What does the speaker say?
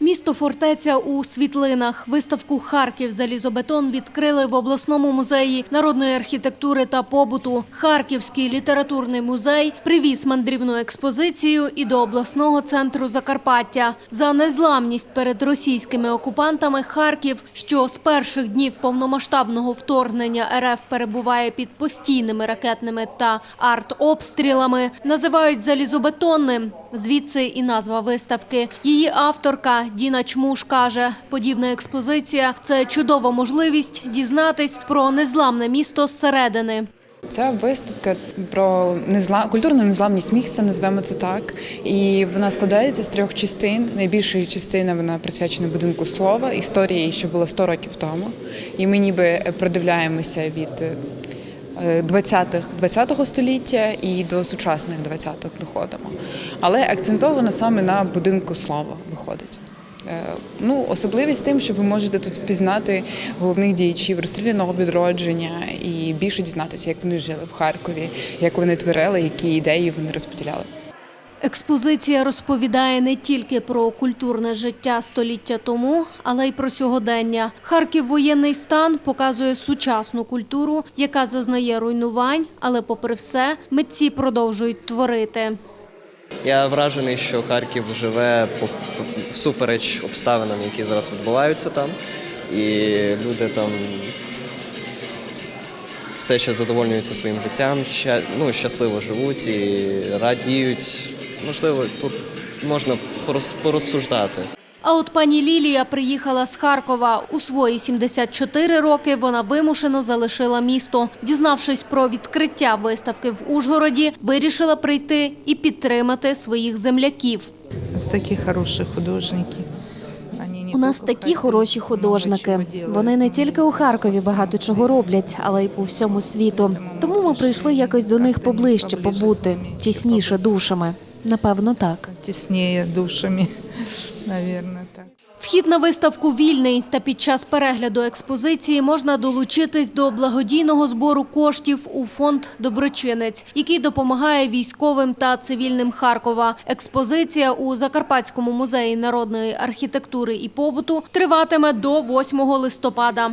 Місто фортеця у світлинах. Виставку Харків залізобетон відкрили в обласному музеї народної архітектури та побуту. Харківський літературний музей привіз мандрівну експозицію і до обласного центру Закарпаття. За незламність перед російськими окупантами Харків, що з перших днів повномасштабного вторгнення РФ перебуває під постійними ракетними та артобстрілами, називають залізобетонним. Звідси і назва виставки. Її авторка Діна Чмуш каже, подібна експозиція це чудова можливість дізнатись про незламне місто зсередини. Ця виставка про незла... культурну незламність міста, називаємо це так. І вона складається з трьох частин. Найбільша частина вона присвячена будинку слова, історії, що було 100 років тому. І ми ніби продивляємося від 20-х 20-го століття і до сучасних 20-х доходимо. Але акцентовано саме на будинку слова виходить. Е, Ну, особливість тим, що ви можете тут впізнати головних діячів розстріляного відродження і більше дізнатися, як вони жили в Харкові, як вони творили, які ідеї вони розподіляли. Експозиція розповідає не тільки про культурне життя століття тому, але й про сьогодення. Харків воєнний стан показує сучасну культуру, яка зазнає руйнувань, але попри все, митці продовжують творити. Я вражений, що Харків живе всупереч обставинам, які зараз відбуваються там. І люди там все ще задовольнюються своїм життям, ну, щасливо живуть і радіють. Можливо, тут можна порозс- порозсуждати. А от пані Лілія приїхала з Харкова. У свої 74 роки вона вимушено залишила місто. Дізнавшись про відкриття виставки в Ужгороді, вирішила прийти і підтримати своїх земляків. У нас такі хороші художники. У нас такі хороші художники. Вони не тільки у Харкові багато чого роблять, але й по всьому світу. Тому ми прийшли якось до них поближче побути, тісніше душами. Напевно, так. Тісніє душами, наверное, так. Вхід на виставку вільний, та під час перегляду експозиції можна долучитись до благодійного збору коштів у фонд Доброчинець, який допомагає військовим та цивільним Харкова. Експозиція у Закарпатському музеї народної архітектури і побуту триватиме до 8 листопада.